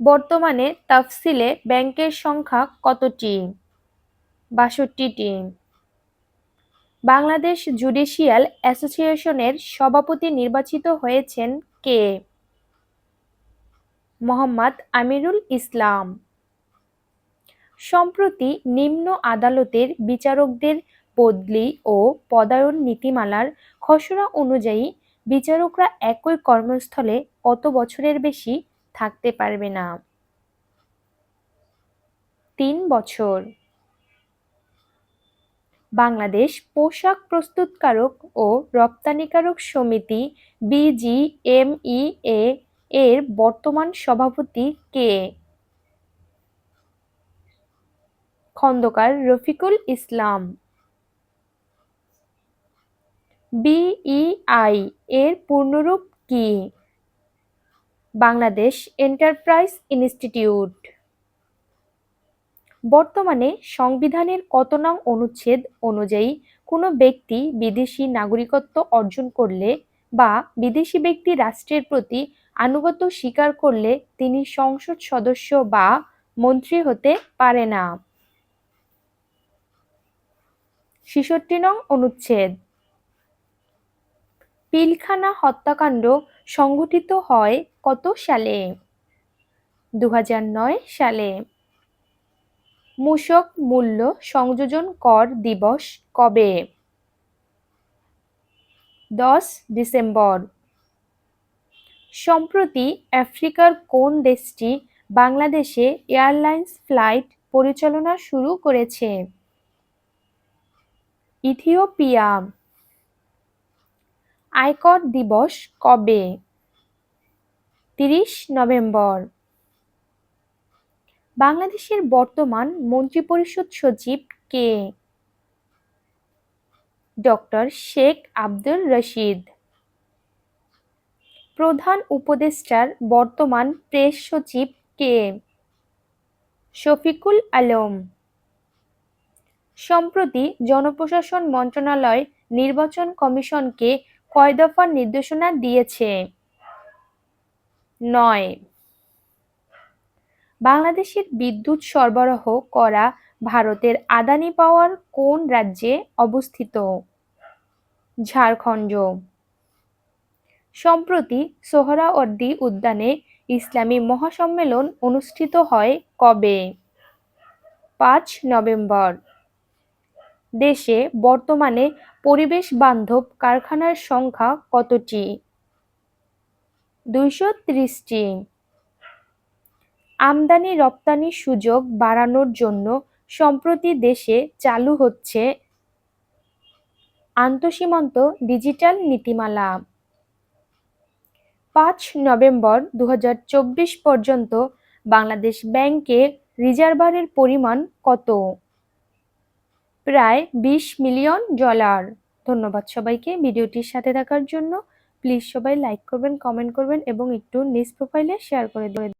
বর্তমানে তফসিলে ব্যাংকের সংখ্যা কতটি? বাষট্টিটি। বাংলাদেশ জুডিশিয়াল অ্যাসোসিয়েশনের সভাপতি নির্বাচিত হয়েছেন কে? মোহাম্মদ আমিরুল ইসলাম। সম্প্রতি নিম্ন আদালতের বিচারকদের বদলি ও পদায়ন নীতিমালার খসড়া অনুযায়ী বিচারকরা একই কর্মস্থলে কত বছরের বেশি থাকতে পারবে না। তিন বছর। বাংলাদেশ পোশাক প্রস্তুতকারক ও রপ্তানিকারক সমিতি বিজিএমইএ এর বর্তমান সভাপতি কে? খন্দকার রফিকুল ইসলাম। বিইআই এর পূর্ণরূপ কি? Bangladesh enterprise institute. বর্তমানে সংবিধানের কত নং অনুচ্ছেদ অনুযায়ী কোনো ব্যক্তি বিদেশি নাগরিকত্ব অর্জন করলে বা বিদেশি ব্যক্তি রাষ্ট্রের প্রতি আনুগত্য স্বীকার করলে তিনি সংসদ সদস্য বা মন্ত্রী হতে পারে না। ছেষট্টি নং অনুচ্ছেদ। পিলখানা হত্যাকাণ্ড সংঘটিত হয় কত সালে? দু হাজার নয় সালে। মূসক মূল্য সংযোজন কর দিবস কবে? দশ ডিসেম্বর। সম্প্রতি আফ্রিকার কোন দেশটি বাংলাদেশে এয়ারলাইন্স ফ্লাইট পরিচালনা শুরু করেছে? ইথিওপিয়া। আয়কর দিবস কবে? তিরিশ নভেম্বর। বাংলাদেশের বর্তমান মন্ত্রিপরিষদ সচিব কে? ডক্টর শেখ আব্দুর রশিদ। প্রধান উপদেষ্টার বর্তমান প্রেস সচিব কে? শফিকুল আলম। সম্প্রতি জনপ্রশাসন মন্ত্রণালয় নির্বাচন কমিশনকে কয় দফার নির্দেশনা দিয়েছে? নয়। বাংলাদেশের বিদ্যুৎ সরবরাহ করা ভারতের আদানি পাওয়ার কোন রাজ্যে অবস্থিত? ঝাড়খণ্ড। সম্প্রতি সোহরাওয়ার্দী উদ্যানে ইসলামী মহাসম্মেলন অনুষ্ঠিত হয় কবে? পাঁচ নভেম্বর। দেশে বর্তমানে পরিবেশ বান্ধব কারখানার সংখ্যা কতটি? দুইশো ত্রিশটি। আমদানি রপ্তানি সুযোগ বাড়ানোর জন্য সম্প্রতি দেশে চালু হচ্ছে আন্তঃসীমান্ত ডিজিটাল নীতিমালা। পাঁচ নভেম্বর দু হাজার চব্বিশ পর্যন্ত বাংলাদেশ ব্যাংকে রিজার্ভারের পরিমাণ কত? প্রায় বিশ মিলিয়ন ডলার। ধন্যবাদ সবাইকে ভিডিওটির সাথে থাকার জন্য। প্লিজ সবাই লাইক করবেন, কমেন্ট করবেন এবং একটু নিজ প্রোফাইলে শেয়ার করে দেবেন।